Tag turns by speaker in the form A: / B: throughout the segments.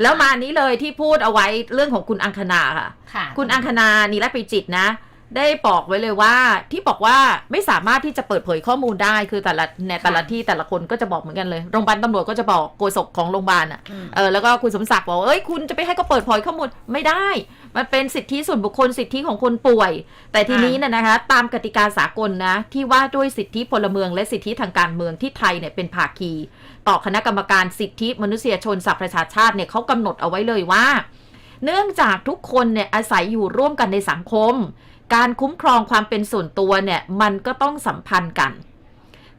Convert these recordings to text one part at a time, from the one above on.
A: แล้วมานี้เลยที่พูดเอาไว้เรื่องของคุณอังคณาค่ะ
B: ค่ะ
A: คุณอังคณานีรปิจิตรนะ ได้บอกไว้เลยว่าที่บอกว่าไม่สามารถที่จะเปิดเผยข้อมูลได้คือแต่ละในแต่ละที่แต่ละคนก็จะบอกเหมือนกันเลยโรงพยาบาลตำรวจก็จะบอกโฆษกของโรงพยาบาลอะ
B: อืม
A: เออแล้วก็คุณสมศักดิ์บอกว่าเอ้ยคุณจะไปให้เขาเปิดเผยข้อมูลไม่ได้ มันเป็นสิทธิส่วนบุคคลสิทธิของคนป่วย แต่ทีนี้เนี่ยนะคะ ตามกติกาสากลนะ ที่ว่าด้วยสิทธิพลเมือง และสิทธิทางการเมืองที่ไทยเนี่ยเป็นภาคี ต่อคณะกรรมการสิทธิมนุษยชนสหประชาชาติเนี่ยเขากำหนดเอาไว้เลยว่า เนื่องจากทุกคนเนี่ยอาศัยอยู่ร่วมกันในสังคม การคุ้มครองความเป็นส่วนตัวเนี่ยมันก็ต้องสัมพันธ์กัน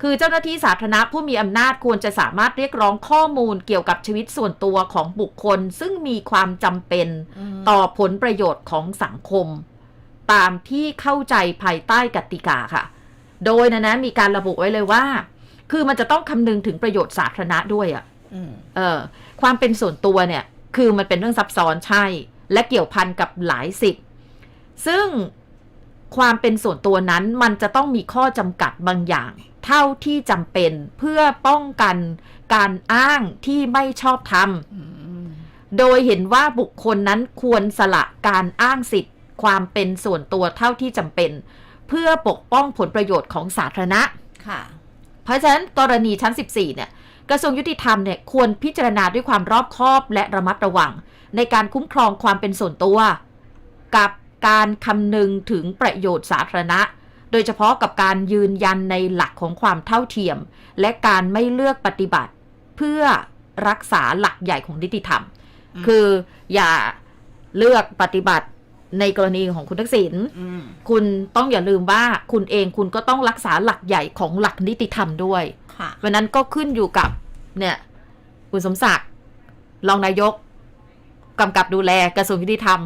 A: คือเจ้าหน้าที่สาธารณะผู้มีอำนาจควรจะสามารถเรียกร้องข้อมูลเกี่ยวกับชีวิตส่วนตัวของบุคคล ซึ่งมีความจำเป็น
B: ม
A: ต่อผลประโยชน์ของสังคม ตามที่เข้าใจภายใต้กติกาค่ะ โดยนะนะมีการระบุไว้เลยว่า คือมันจะต้องคำนึงถึงประโยชน์สาธารณะด้วยอะ
B: อืม
A: เออความเป็นส่วนตัวเนี่ย คือมันเป็นเรื่องซับซ้อนใช่ และเกี่ยวพันกับหลายสิทธิ์ซึ่ง ความเป็นส่วนตัวนั้นมันจะต้องมีข้อจำกัดบางอย่าง เท่าที่จำเป็นเพื่อป้องกันการอ้างที่ไม่ชอบธรรม
B: อืม
A: โดยเห็นว่าบุคคลนั้นควรสละการอ้างสิทธิ์ ความเป็นส่วนตัวเท่าที่จำเป็น เพื่อปกป้องผลประโยชน์ของสาธารณะ
B: ค่ะ
A: เพราะฉะนั้นกรณีชั้น 14 เนี่ย กระทรวงยุติธรรมเนี่ยควรพิจารณาด้วยความรอบคอบและระมัดระวัง ในการคุ้มครองความเป็นส่วนตัว กับ การคำนึงถึงประโยชน์สาธารณะ โดยเฉพาะกับการยืนยันในหลักของความเท่าเทียม และการไม่เลือกปฏิบัติ เพื่อรักษาหลักใหญ่ของนิติธรรม
B: อืม
A: คืออย่าเลือกปฏิบัติในกรณีของคุณทักษิณ
B: อืม
A: คุณต้องอย่าลืมว่าคุณเองคุณก็ต้องรักษาหลักใหญ่ของหลักนิติธรรมด้วย
B: ค่ะ
A: วันนั้นก็ขึ้นอยู่กับเนี่ยคุณสมศักดิ์รองนายกกำกับดูแลกระทรวงยุติธรรม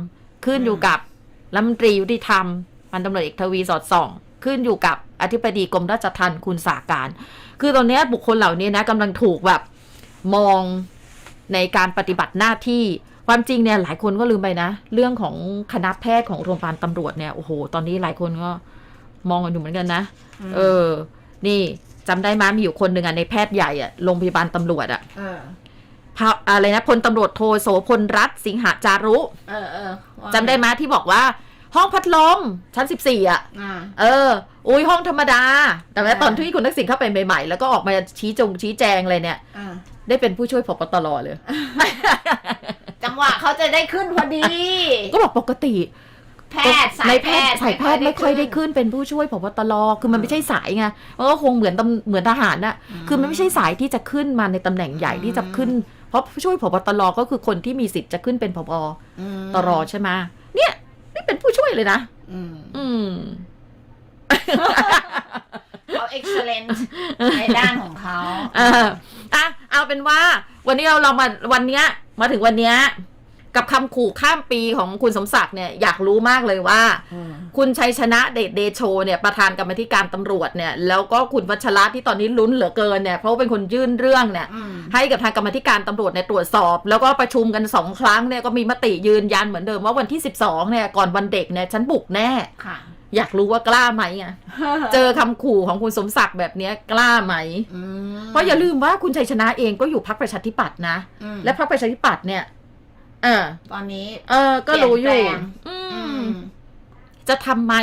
A: ขึ้นอยู่กับ รัฐมนตรียุติธรรมพันตำรวจเอกทวีสอดส่อง ขึ้นอยู่กับอธิบดีกรมราชทัณฑ์คุณสาการ คือตอนเนี้ยบุคคลเหล่านี้นะกำลังถูกแบบมองในการปฏิบัติหน้าที่ความจริงเนี่ยหลายคนก็ลืมไปนะ เรื่องของคณะแพทย์ของโรงพยาบาลตำรวจเนี่ยโอ้โหตอนนี้หลายคนก็มองกันอยู่เหมือนกันนะ
B: ม
A: เออ นี่จำได้ไหมมีอยู่คนหนึ่งอะในแพทย์ใหญ่อะโรงพยาบาลตำรวจอะ
B: เออ
A: พะอะไรนะพลตำรวจโทโสพลรัตน์สิงหาจารุ
B: เออเออว่า
A: จำได้ไหมที่บอกว่า ห้องพัดลมชั้น14อะ
B: อ่า
A: เออ อุ้ยห้องธรรมดา แต่ว่า
B: อ่า
A: ตอนที่คุณทักษิณเข้าไปใหม่ๆ แล้วก็ออกมาชี้จงชี้แจงเลยเนี่ย
B: อ่า
A: ได้เป็นผู้ช่วยพบตรเลย
B: จังหวะเขาจะได้ขึ้นพอดี
A: ก็บอกปกติ
B: แพทย์สา
A: ใน
B: ย
A: แพ
B: แพ
A: ท
B: ท
A: ย์
B: ย์
A: สายแพทย์ไม่ค่อยได้ขึ้นเป็นผู้ช่วยพบตรคือมันไม่ใช่สายไงมันก็คงเหมือนตำเหมือนทหารน่ะ คือมันไม่ใช่สายที่จะขึ้นมาในตำแหน่งใหญ่ที่จะขึ้น เพราะผู้ช่วยพบตรก็คือคนที่มีสิทธิ์จะขึ้นเป็นพบ
B: อืม
A: ตรใช่ไหมเนี่ย นี่เป็นผู้ช่วยเลยนะ
B: อืม
A: อืม
B: เขา excellent ในด้านของเขา
A: เอออะเอาเป็นว่า วันนี้เราเรามาวันเนี้ย มาถึงวันเนี้ย กับคำขู่ข้ามปีของคุณสมศักดิ์เนี่ยอยากรู้มากเลยว่า
B: อืม
A: คุณชัยชนะเดชเดโชเนี่ยประธานกรรมาธิการตำรวจเนี่ยแล้วก็คุณวัชระที่ตอนนี้ลุ้นเหลือเกินเนี่ยเพราะว่าเป็นคนยื่นเรื่องเนี่ย
B: อืม
A: ให้กับทางกรรมาธิการตำรวจเนี่ยตรวจสอบ แล้วก็ประชุมกันสองครั้งเนี่ยก็มีมติยืนยันเหมือนเดิมว่าวันที่ 12เนี่ยก่อนวันเด็กเนี่ยฉันบุกแน่
B: ค่ะ
A: อยากรู้ว่ากล้าไหมอะ เจอคำขู่ของคุณสมศักดิ์แบบเนี้ยกล้าไหม
B: อืม
A: เพราะอย่าลืมว่าคุณชัยชนะเองก็อยู่พรรคประชาธิปัตย์นะ
B: อืม
A: และพรรคประชาธิปัตย์เนี่ยเออ
B: ตอนนี้
A: เออ ก็รู้อยู่
B: เปลี่ยนแปลง
A: อื
B: อื
A: ม
B: ม
A: จะทำไหม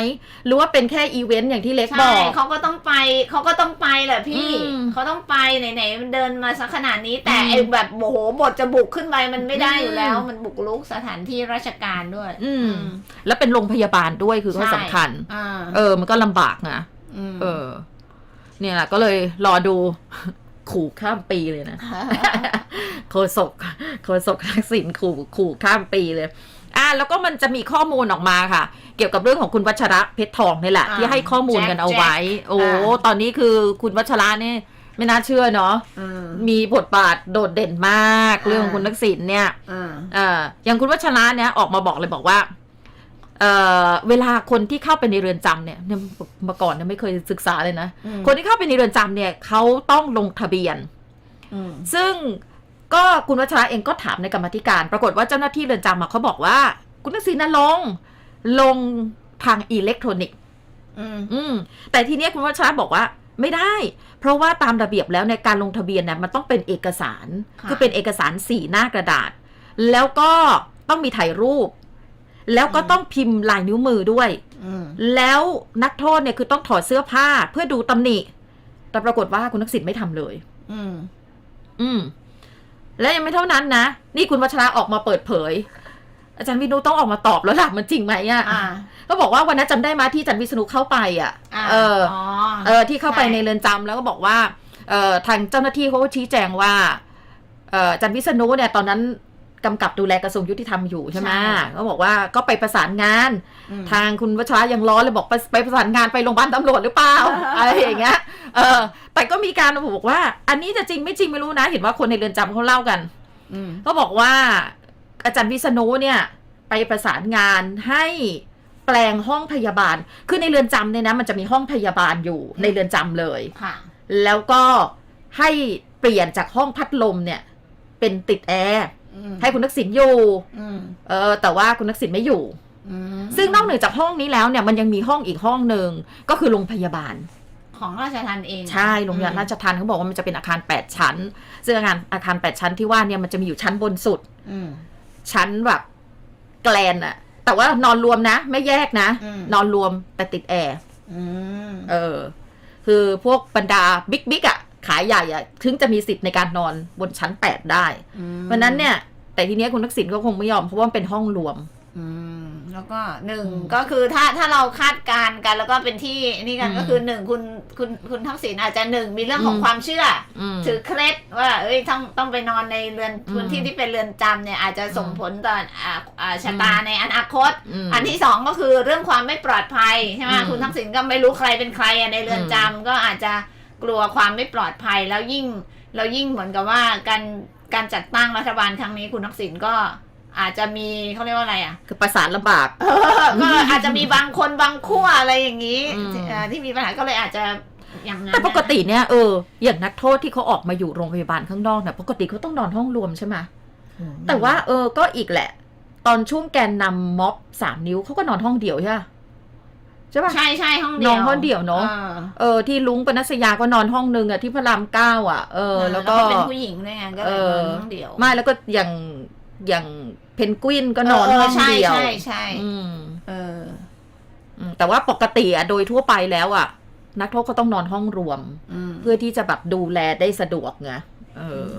A: หรือว่าเป็นแค่อีเวนต์อย่างที่เล็กบ
B: ใช่
A: อก
B: เขาก็ต้องไปเขาก็ต้องไปแหละพี่
A: อืม
B: เขาต้องไปไหนๆมันเดินมาสักขนาดนี้ แต่
A: อืม
B: ไอ้แบบโอ้โหบทจะบุกขึ้นไปมันไม่ได้อยู่แล้ว
A: อืม
B: มันบุกลุกสถานที่ราชการด้วย
A: อืมแล้วเป็นโรงพยาบาลด้วยคือก็
B: ใช่
A: สำคัญ
B: อ่า
A: เออ มันก็ลำบากนะ
B: ม
A: เออ เนี่ยแหละก็เลยรอดู ขู่ข้ามปีเลยนะโคศกโคศกทักษิณขู่ขู่ข้ามปีเลยอะแล้วก็มันจะมีข้อมูลออกมาค่ะ เกี่ยวกับเรื่องของคุณวัชระเพชรทองนี่แหละ
B: อ่า
A: ที่ให้ข้อมูลกันเอาไว้
B: แจ็ค
A: โอ้
B: อ่า
A: ตอนนี้คือคุณวัชระเนี่ยไม่น่าเชื่อเนาะ
B: อืม
A: มีบทบาทโดดเด่นมาก
B: อ่า
A: เรื่องของคุณทักษิณเนี่ย
B: อ่า
A: เอ่ออย่างคุณวัชระเนี่ยออกมาบอกเลยบอกว่า เอ่อเวลาคนที่เข้าไปในเรือนจำเนี่ยเนี่ยเมื่อก่อนเนี่ยไม่เคยศึกษาเลยนะ
B: อืม
A: คนที่เข้าไปในเรือนจำเนี่ยเขาต้องลงทะเบียน
B: อืม
A: ซึ่งก็คุณวัชระเองก็ถามในกรรมาธิการ ปรากฏว่าเจ้าหน้าที่เรือนจำอะเขาบอกว่า คุณทักษิณน่ะลงลงทางอิเล็กทรอนิกส์
B: อืม
A: อืมแต่ทีเนี้ยคุณวัชระบอกว่าไม่ได้ เพราะว่าตามระเบียบแล้วในการลงทะเบียนเนี่ยมันต้องเป็นเอกสาร
B: ค่ะ
A: คือเป็นเอกสารสี่หน้ากระดาษ แล้วก็ต้องมีถ่ายรูป แล้วก็ต้องพิมพ์ลายนิ้วมือด้วย
B: อืม
A: แล้วนักโทษเนี่ยคือต้องถอดเสื้อผ้าเพื่อดูตำหนิ แต่ปรากฏว่าคุณทักษิณไม่ทำเลย
B: อืม
A: อืม และยังไม่เท่านั้นนะ นี่คุณวัชระออกมาเปิดเผย อาจารย์วินุต้องออกมาตอบแล้วล่ะมันจริงไหมอะ
B: อ่า
A: ก็บอกว่าวันนั้นจำได้ไหมาที่อาจารย์วิษณุเข้าไปอะ
B: อ่า
A: เออ
B: อ๋อ
A: เออ ที่เข้าไป
B: ใช่
A: ในเรือนจำแล้วก็บอกว่า เอ่อทางเจ้าหน้าที่เขาก็ชี้แจงว่าเอ่ออาจันวิษณุเนี่ยตอนนั้น กำกับดูแลกระทรวงยุติธรรมอยู่ใช่ไหมก็บอกว่าก็ไปประสานงาน
B: อืม
A: ทางคุณวัชระยังร้อนเลยบอกไปไปประสานงานไปโรงพยาบาลตำรวจหรือเปล่าอะไรอย่างเงี้ยเออแต่ก็มีการบอกว่า อันนี้จะจริงไม่จริงไม่รู้นะ เห็นว่าคนในเรือนจำเขาเล่ากัน
B: อืม
A: ก็บอกว่าอาจารย์วิษณุเนี่ยไปประสานงานให้แปลงห้องพยาบาล คือในเรือนจำเนี่ยนะ มันจะมีห้องพยาบาลอยู่ในเรือนจำเลย
B: ค่ะ
A: แล้วก็ให้เปลี่ยนจากห้องพัดลมเนี่ย เป็นติดแอร์
B: อืม
A: ให้คุณทักษิณอยู่
B: อืม
A: เออ แต่ว่าคุณทักษิณไม่อยู่
B: อืม
A: ซึ่งนอกเหนือจากห้องนี้แล้วเนี่ยมันยังมีห้องอีกห้องหนึ่งก็คือโรงพยาบาล
B: ของราชทันเอง
A: ใช่โรงพยาบาลราชทันเขาบอกว่ามันจะเป็นอาคาร 8 ชั้น ซึ่งอาคารอาคาร 8 ชั้นที่ว่าเนี่ยมันจะมีอยู่ชั้นบนสุด
B: อืม
A: ชั้นแบบแกลนอะแต่ว่านอนรวมนะ ไม่แยกนะ
B: อืม
A: นอนรวมแต่ติดแอร์
B: อืม
A: เออ คือพวกบรรดาบิ๊กบิ๊กอะ ขายใหญ่อะถึงจะมีสิทธิ์ในการนอนบนชั้น8ได้
B: อืม
A: เพราะฉะนั้นเนี่ย แต่ทีเนี้ยคุณทักษิณก็คงไม่ยอมเพราะว่ามันเป็นห้องรวม
B: อืมแล้วก็หนึ่ง
A: อืม
B: ก็คือถ้าถ้าเราคาดการณ์กันแล้วก็เป็นที่นี่กัน
A: อืม
B: ก็คือหนึ่งคุณคุณคุณทักษิณอาจจะหนึ่งมีเรื่องของ
A: อืม
B: ความเชื่อ
A: อืม
B: ถือเคล็ดว่า เอ้ยต้องต้องไปนอนในเรือน
A: อืม
B: พื้นที่ที่เป็นเรือนจำเนี่ยอาจจะส่ง
A: อืม
B: ผลต่ออ่าอ่าชะตา
A: อืม
B: ในอนาคต
A: ม
B: อันที่สองก็คือเรื่องความไม่ปลอดภัยใช่ไหม
A: อืม
B: คุณทักษิณก็ไม่รู้ใครเป็นใครอะในเรือน
A: อืม
B: จำก็อาจจะ กลัวความไม่ปลอดภัยแล้วยิ่งแล้วยิ่งเหมือนกับว่าการการจัดตั้งรัฐบาลครั้งนี้คุณทักษิณก็อาจจะมีเขาเรียกว่าอะไรอะ
A: คือประสานลำบาก
B: ก็อาจจะมีบางคนบางขั้วอะไรอย่างนี้
A: อืม
B: เอ่อที่มีปัญหาก็เลยอาจจะอย่างนั้น
A: แต่ปกติเนี่ยเอออย่างนักโทษที่เขาออกมาอยู่โรงพยาบาลข้างนอกเนี่ยปกติเขาต้องนอนห้องรวมใช่ไหม
B: อืม
A: แต่ว่าเออก็อีกแหละ ตอนช่วงแกนนำม็อบสามนิ้วเขาก็นอนห้องเดียวใช่ปะใช่ปะ
B: ใช่ใช่ห้องเดี
A: น
B: ยว
A: อนห้องเดียวเนอะ
B: ออ
A: เออที่ลุงปนัสยาก็นอนห้องนึงอะที่พระรามเก้าอะเออแล้วก็
B: เป็นผู้หญิงด้วยไงก็เลยนอนห้องเดียว
A: ไม่แล้วก็อย่างอย่างเพนกวินก็นอนห้องเดียว
B: ใช่ใช่ใช่
A: อืม
B: เออ
A: อืมแต่ว่าปกติอะโดยทั่วไปแล้วอะนักโทษก็ต้องนอนห้องรวม
B: อืม
A: เพื่อที่จะแบบดูแลได้สะดวกไงเออ
B: ม